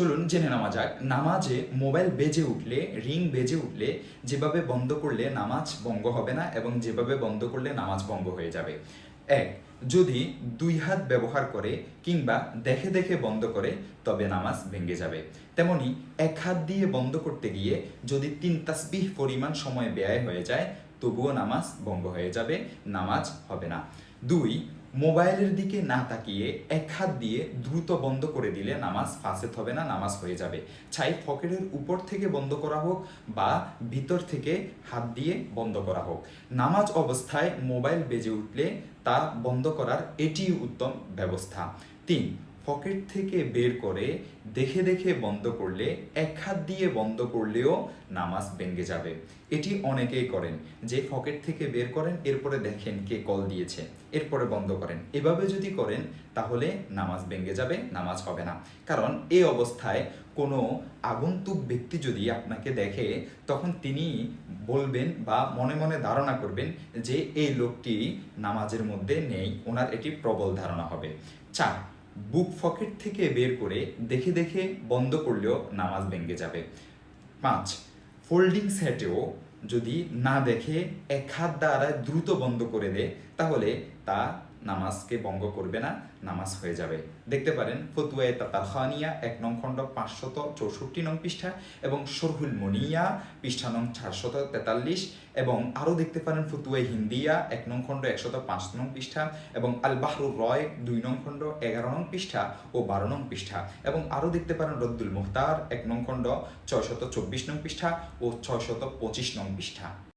চলুন জেনে নেওয়া যাক। নামাজে মোবাইল বেজে উঠলে, রিং বেজে উঠলে যেভাবে বন্ধ করলে নামাজ ভঙ্গ হবে না এবং যেভাবে বন্ধ করলে নামাজ ভঙ্গ হয়ে যাবে। এক, যদি দুই হাত ব্যবহার করে কিংবা দেখে দেখে বন্ধ করে, তবে নামাজ ভেঙে যাবে। তেমনি এক হাত দিয়ে বন্ধ করতে গিয়ে যদি তিন তাসবিহ পরিমাণ সময় ব্যয় হয়ে যায়, তবুও নামাজ ভঙ্গ হয়ে যাবে, নামাজ হবে না। দুই মোবাইলের দিকে না তাকিয়ে এক হাত দিয়ে দ্রুত বন্ধ করে দিলে নামাজ ফাঁসেত হবে না, নামাজ হয়ে যাবে। ছাই ফকেরের উপর থেকে বন্ধ করা হোক বা ভিতর থেকে হাত দিয়ে বন্ধ করা হোক। নামাজ অবস্থায় মোবাইল বেজে উঠলে তা বন্ধ করার এটি উত্তম ব্যবস্থা। তিন পকেট থেকে বের করে দেখে দেখে বন্ধ করলে, এক হাত দিয়ে বন্ধ করলেও নামাজ ভেঙে যাবে। এটি অনেকেই করেন। যে পকেট থেকে বের করেন, এরপরে দেখেন কে কল দিয়েছে, এরপরে বন্ধ করেন। এভাবে যদি করেন, তাহলে নামাজ ভেঙে যাবে, নামাজ হবে না। কারণ এই অবস্থায় কোনো আগন্তুক ব্যক্তি যদি আপনাকে দেখে, তখন তিনি বলবেন বা মনে মনে ধারণা করবেন যে, এই লোকটি নামাজের মধ্যে নেই, ওনার এটি প্রবল ধারণা হবে। চার বুক পকেট থেকে বের করে দেখে দেখে বন্ধ করলেও নামাজ ভেঙে যাবে। পাঁচ, ফোল্ডিং সেটেও যদি না দেখে এক হাত দ্বারা দ্রুত বন্ধ করে দেয় তাহলে তা নামাজকে বঙ্গ করবে না, নামাজ হয়ে যাবে। দেখতে পারেন ফতুয়ায় তাতারখানিয়া, এক নং খণ্ড, পাঁচশত চৌষট্টি নং পৃষ্ঠা এবং সরহুল মনিয়া, পৃষ্ঠা নং চারশত তেতাল্লিশ এবং আরও দেখতে পারেন ফতুয়াই হিন্দিয়া, এক নং খণ্ড, একশত পাঁচ নং পৃষ্ঠা এবং আল বাহরুর রয়, দুই নং খণ্ড, এগারো নং পৃষ্ঠা ও বারো নং পৃষ্ঠা এবং আরও দেখতে পারেন, রদ্দুল মুখতার, এক নং খণ্ড, ছয়শত চব্বিশ নং পৃষ্ঠা ও ছয়শত পঁচিশ নং পৃষ্ঠা।